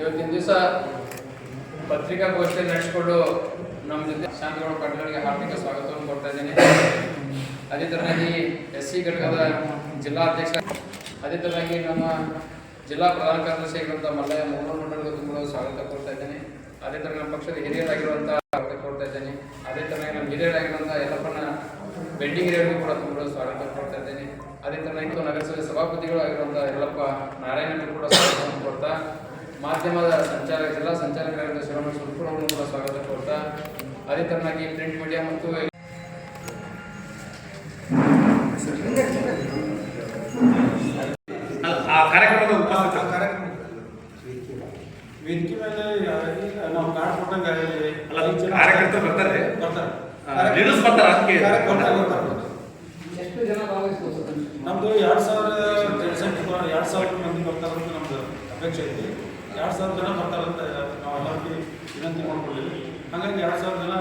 ಇವತ್ತಿನ ದಿವಸ ಪತ್ರಿಕಾಗೋಷ್ಠಿ ನಡೆಸ್ಕೊಂಡು ನಮ್ಮ ಜೊತೆ ಶಾಂತಗೌಡ ಕಟ್ಟಗಳಿಗೆ ಹಾರ್ದಿಕ ಸ್ವಾಗತವನ್ನು ಕೊಡ್ತಾ ಇದ್ದೀನಿ. ಅದೇ ಥರನಾಗಿ ಎಸ್ ಸಿ ಘಟಕದ ಜಿಲ್ಲಾಧ್ಯಕ್ಷ ಅದೇ ಥರನಾಗಿ ನಮ್ಮ ಜಿಲ್ಲಾ ಪ್ರಧಾನ ಕಾರ್ಯದರ್ಶಿ ಆಗಿರುವಂಥ ಮಲ್ಲಯ್ಯ ಮೋಹನ್ ಮಂಡಳಿಗೂ ತುಂಬ ಸ್ವಾಗತ ಕೊಡ್ತಾ ಇದ್ದೇನೆ. ಅದೇ ಥರ ನಮ್ಮ ಪಕ್ಷದ ಹಿರಿಯರಾಗಿರುವಂಥ ಸ್ವಾಗತ ಕೊಡ್ತಾ ಇದ್ದೇನೆ. ಅದೇ ಥರನಾಗಿ ನಮ್ಮ ಹಿರಿಯರಾಗಿರುವಂಥ ಬೆಂಡಿಂಗ್ ಹಿರಿಯರಿಗೂ ಕೂಡ ತುಂಬ ಸ್ವಾಗತ ಕೊಡ್ತಾ ಇದ್ದೇನೆ. ಅದೇ ಥರನಾಗಿ ನಗರಸಭೆ ಸಭಾಪತಿಗಳು ಆಗಿರುವಂಥ ಯಲ್ಲಪ್ಪ ನಾರಾಯಣ ಕೂಡ ಸ್ವಾಗತವನ್ನು ಕೊಡ್ತಾ ಮಾಧ್ಯಮದ ಸಂಚಾರ ಜಿಲ್ಲಾ ಸಂಚಾರ ಶಿವರಾಮ ಸುರ್ಪುರ್ ಅವರನ್ನು ಕೂಡ ಸ್ವಾಗತ ಕೋರ್ತಾ ಅದೇ ತರನಾಗಿ ಪ್ರಿಂಟ್ ಮೀಡಿಯಾ ಮತ್ತು ಆ ಕಾರ್ಯಕ್ರಮದ ಉಪಸ್ಥಿತ ಕಾರ್ಯಕ್ರಮ ವೇದಿಕೆ ಮೇಲೆ ನಾವು ಕಾರ್ಡ್ ಕೊಟ್ಟಂಗ ಅಲ್ಲ ಕಾರ್ಯಕರ್ತರು ಬರ್ತಾರೆ. ಬರ್ತಾರೆ. ಅದಕ್ಕೆ. ಎಷ್ಟು ಜನ ನಮ್ದು ಎರಡ್ ಸಾವಿರ ಎರಡು ಬರೋ- ಎರಡ್ ಸಾವಿರ ಮಂದಿ ಬರ್ತಾರಂತ ನಮ್ದು ಅಪೇಕ್ಷೆ ಐತಿ ಎರಡ್ ಸಾವಿರ ಜನ ಬರ್ತಾರಂತ ನಾವು ಎಲ್ಲರಿಗೆ ವಿನಂತಿ ಮಾಡ್ಕೊಂಡಿದ್ವಿ ಹಾಗಾಗಿ ಎರಡು ಸಾವಿರ ಜನ,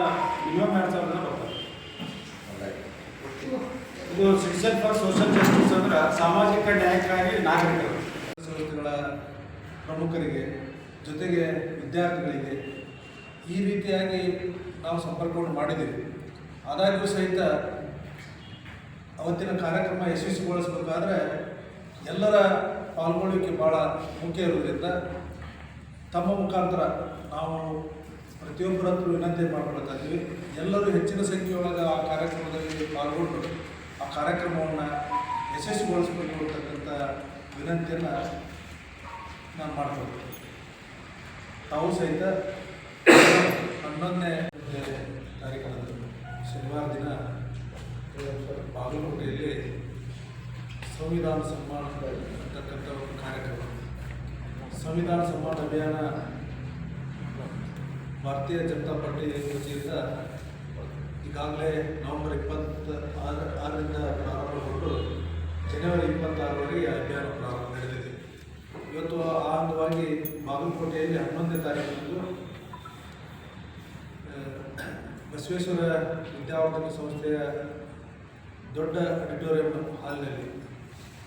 ಮಿನಿಮಮ್ ಎರಡು ಸಾವಿರ ಜನ ಬರ್ತಾರೆ. ಇದು ಸಿಟಿಸನ್ ಫಾರ್ ಸೋಷಿಯಲ್ ಜಸ್ಟಿಸ್ ಅಂದ್ರೆ ಸಾಮಾಜಿಕ ನ್ಯಾಯಕ್ಕಾಗಿ ನಾಗರಿಕರು ಸಂಸ್ಥೆಗಳ ಪ್ರಮುಖರಿಗೆ, ಜೊತೆಗೆ ವಿದ್ಯಾರ್ಥಿಗಳಿಗೆ ಈ ರೀತಿಯಾಗಿ ನಾವು ಸಂಪರ್ಕವನ್ನು ಮಾಡಿದ್ದೀವಿ. ಆದಾಗ್ಯೂ ಸಹಿತ ಅವತ್ತಿನ ಕಾರ್ಯಕ್ರಮ ಯಶಸ್ವಿಗೊಳಿಸಬೇಕಾದ್ರೆ ಎಲ್ಲರ ಪಾಲ್ಗೊಳ್ಳುವಿಕೆ ಭಾಳ ಮುಖ್ಯ ಇರೋದ್ರಿಂದ ತಮ್ಮ ಮುಖಾಂತರ ನಾವು ಪ್ರತಿಯೊಬ್ಬರ ಹತ್ರ ವಿನಂತಿ ಮಾಡ್ಕೊಳ್ತಾ ಇದ್ದೀವಿ ಎಲ್ಲರೂ ಹೆಚ್ಚಿನ ಸಂಖ್ಯೆಯೊಳಗೆ ಆ ಕಾರ್ಯಕ್ರಮದಲ್ಲಿ ಪಾಲ್ಗೊಂಡು ಆ ಕಾರ್ಯಕ್ರಮವನ್ನು ಯಶಸ್ವಿಗೊಳಿಸಬೇಕು ಅಂತಕ್ಕಂಥ ವಿನಂತಿಯನ್ನು ನಾನು ಮಾಡ್ಕೊಳ್ತೀನಿ. ತಾವು ಸಹಿತ ಹನ್ನೊಂದನೇ ಕಾರ್ಯಕ್ರಮದಲ್ಲಿ ಶನಿವಾರ ದಿನ ಬಾಗಲಕೋಟೆಯಲ್ಲಿ ಸಂವಿಧಾನ ಸನ್ಮಾನ ಅಂತಕ್ಕಂಥ ಒಂದು ಕಾರ್ಯಕ್ರಮ. ಸಂವಿಧಾನ ಸಮ್ಮಾನ ಅಭಿಯಾನ ಭಾರತೀಯ ಜನತಾ ಪಾರ್ಟಿ ವತಿಯಿಂದ ಈಗಾಗಲೇ ನವೆಂಬರ್ ಇಪ್ಪತ್ತ ಆರು ಆರರಿಂದ ಪ್ರಾರಂಭಗೊಂಡು ಜನವರಿ ಇಪ್ಪತ್ತಾರವರೆಗೆ ಅಭಿಯಾನ ಪ್ರಾರಂಭ ನಡೆದಿದೆ. ಇವತ್ತು ಆ ಅಂಗವಾಗಿ ಬಾಗಲಕೋಟೆಯಲ್ಲಿ ಹನ್ನೊಂದನೇ ತಾರೀಕಿನಂದು ಬಸವೇಶ್ವರ ವಿದ್ಯಾವರ್ಧಕ ಸಂಸ್ಥೆಯ ದೊಡ್ಡ ಆಡಿಟೋರಿಯಂ ಹಾಲ್ನಲ್ಲಿ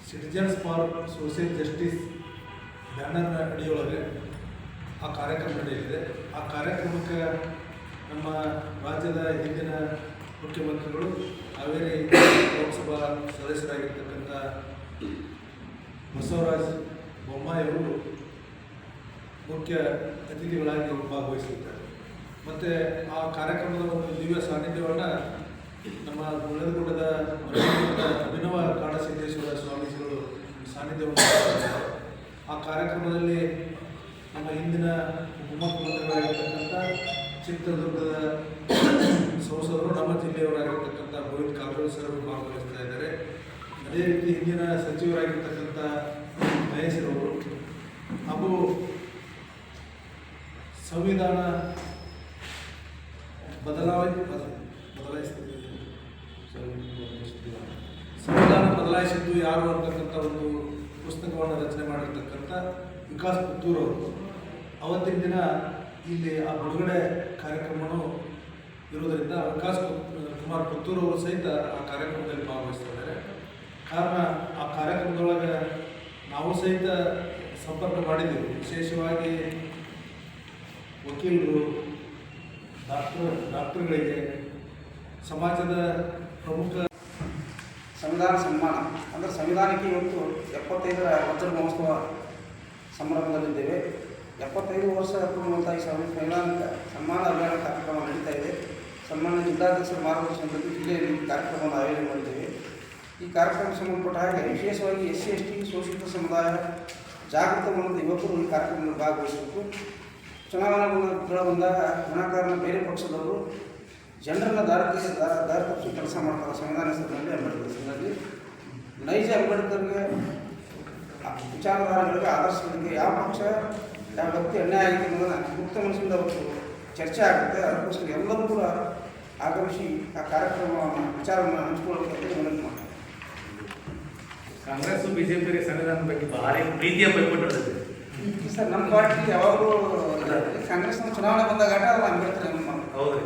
ಸಿಟಿಜನ್ಸ್ ಫಾರ್ ಸೋಷಿಯಲ್ ಜಸ್ಟಿಸ್ ಬ್ಯಾನರ್ನ ಅಡಿಯೊಳಗೆ ಆ ಕಾರ್ಯಕ್ರಮ ನಡೆಯಲಿದೆ ಆ ಕಾರ್ಯಕ್ರಮಕ್ಕೆ ನಮ್ಮ ರಾಜ್ಯದ ಹಿಂದಿನ ಮುಖ್ಯಮಂತ್ರಿಗಳು ಹಾವೇರಿ ಲೋಕಸಭಾ ಸದಸ್ಯರಾಗಿರ್ತಕ್ಕಂಥ ಬಸವರಾಜ್ ಬೊಮ್ಮಾಯಿಯವರು ಮುಖ್ಯ ಅತಿಥಿಗಳಾಗಿ ಭಾಗವಹಿಸಲಿದ್ದಾರೆ ಮತ್ತು ಆ ಕಾರ್ಯಕ್ರಮದ ಒಂದು ದಿವ್ಯ ಸಾನ್ನಿಧ್ಯವನ್ನು ನಮ್ಮ ಮರಳಿಗುಡ್ಡದ ಅಭಿನವ ಕಾಡಸಿದ್ದೇಶ್ವರ ಸ್ವಾಮೀಜಿಗಳು ಸಾನ್ನಿಧ್ಯವನ್ನು. ಆ ಕಾರ್ಯಕ್ರಮದಲ್ಲಿ ನಮ್ಮ ಹಿಂದಿನ ಉಪಮುಖ್ಯಮಂತ್ರಿಗಳಾಗಿರ್ತಕ್ಕಂಥ ಚಿತ್ರದುರ್ಗದ ಸಂಸದರು ನಮ್ಮ ಜಿಲ್ಲೆಯವರಾಗಿರ್ತಕ್ಕಂಥ ಗೋವಿಂದ್ ಕಾಂಗ್ರೆಸ್ ಸರ್ ಭಾಗವಹಿಸ್ತಾ ಇದ್ದಾರೆ. ಅದೇ ರೀತಿ ಹಿಂದಿನ ಸಚಿವರಾಗಿರ್ತಕ್ಕಂಥ ಮಹೇಶ್ರವರು ಹಾಗೂ ಸಂವಿಧಾನ ಬದಲಾವಣೆ ಬದಲಾಯಿಸ್ತಿದೆ ಸಂವಿಧಾನ ಬದಲಾಯಿಸಿದ್ದು ಯಾರು ಅಂತಕ್ಕಂಥ ಒಂದು ಪುಸ್ತಕವನ್ನು ರಚನೆ ಮಾಡಿರ್ತಕ್ಕಂಥ ವಿಕಾಸ್ ಪುತ್ತೂರು ಅವರು. ಅವತ್ತಿನ ದಿನ ಇಲ್ಲಿ ಆ ಬಿಡುಗಡೆ ಕಾರ್ಯಕ್ರಮವನ್ನು ಇರುವುದರಿಂದ ವಿಕಾಸ್ ಕುಮಾರ್ ಪುತ್ತೂರು ಅವರು ಸಹಿತ ಆ ಕಾರ್ಯಕ್ರಮದಲ್ಲಿ ಭಾಗವಹಿಸ್ತಿದ್ದಾರೆ ಕಾರಣ ಆ ಕಾರ್ಯಕ್ರಮದೊಳಗೆ ನಾವು ಸಹಿತ ಸಂಪರ್ಕ ಮಾಡಿದ್ದೀವಿ. ವಿಶೇಷವಾಗಿ ವಕೀಲರು, ಡಾಕ್ಟರ್, ಡಾಕ್ಟರ್ಗಳಿಗೆ, ಸಮಾಜದ ಪ್ರಮುಖ ಸಂವಿಧಾನ ಸನ್ಮಾನ. ಅಂದರೆ ಸಂವಿಧಾನಕ್ಕೆ ಇವತ್ತು ಎಪ್ಪತ್ತೈದರ ವಜ್ರ ಮಹೋತ್ಸವ ಸಂಭ್ರಮದಲ್ಲಿದ್ದೇವೆ ಎಪ್ಪತ್ತೈದು ವರ್ಷ ತುಂಬುವಂಥ ಈ ಸಂವಿ- ಸಂವಿಧಾನಿಕ ಸನ್ಮಾನ ಅಭಿಯಾನ ಕಾರ್ಯಕ್ರಮ ನಡೀತಾ ಇದೆ. ಸನ್ಮಾನ ಜಿಲ್ಲಾಧ್ಯಕ್ಷರ ಮಾರ್ಗದರ್ಶನದಲ್ಲಿ ಜಿಲ್ಲೆಯಲ್ಲಿ ಕಾರ್ಯಕ್ರಮವನ್ನು ಆಯೋಜನೆ ಮಾಡಿದ್ದೇವೆ. ಈ ಕಾರ್ಯಕ್ರಮಕ್ಕೆ ಸಂಬಂಧಪಟ್ಟ ಹಾಗೆ ವಿಶೇಷವಾಗಿ ಎಸ್ ಸಿ, ಎಸ್ ಟಿ, ಶೋಷಿತ ಸಮುದಾಯ, ಜಾಗೃತ ಮನದ ಯುವಕರು ಈ ಕಾರ್ಯಕ್ರಮದಲ್ಲಿ ಭಾಗವಹಿಸಬೇಕು. ಚುನಾವಣಾ ಬಂದ ಬಂದಾಗ ಗುಣಕಾರನ ಬೇರೆ ಪಕ್ಷದವರು ಜನರನ್ನ ದಾರಿ ದಾರ ದಾರಿ ತಪ್ಪಿಸಿ ಕೆಲಸ ಮಾಡ್ತಾರೆ ಸಂವಿಧಾನ ಹೆಸರಿನಲ್ಲಿ ಅಂಬೇಡ್ಕರ್ ಹೆಸರಿನಲ್ಲಿ ನೈಜ ಅಂಬೇಡ್ಕರ್ಗೆ ವಿಚಾರಧಾರೆಗಳಿಗೆ ಆದರ್ಶಗಳಿಗೆ ಯಾವ ಪಕ್ಷ ಯಾವ ವ್ಯಕ್ತಿ ಅನ್ಯಾಯ ಆಗಿದೆ ಅನ್ನೋದನ್ನು ಮುಕ್ತ ಮನಸ್ಸಿಂದ ಅವತ್ತು ಚರ್ಚೆ ಆಗುತ್ತೆ. ಅದಕ್ಕೋಸ್ಕರ ಎಲ್ಲರೂ ಕೂಡ ಆಗಮಿಸಿ ಆ ಕಾರ್ಯಕ್ರಮವನ್ನು ವಿಚಾರವನ್ನು ಹಂಚಿಕೊಳ್ಳಬೇಕಂತ ವಿನಂತಿ ಮಾಡ್ತಾರೆ ಕಾಂಗ್ರೆಸ್ ಬಿಜೆಪಿ ಸಂವಿಧಾನದ ಬಗ್ಗೆ ಭಾರಿ ಪ್ರೀತಿಯ ಪೈಪೋಟಿ ನಡೆದಿದೆ ಸರ್ ನಮ್ಮ ಪಾರ್ಟಿ ಯಾವಾಗಲೂ ಕಾಂಗ್ರೆಸ್ನ ಚುನಾವಣೆ ಬಂದಾಗ ಆಟ ಅಂಬೇಡ್ಕರ್ ಹೌದ್ರಿ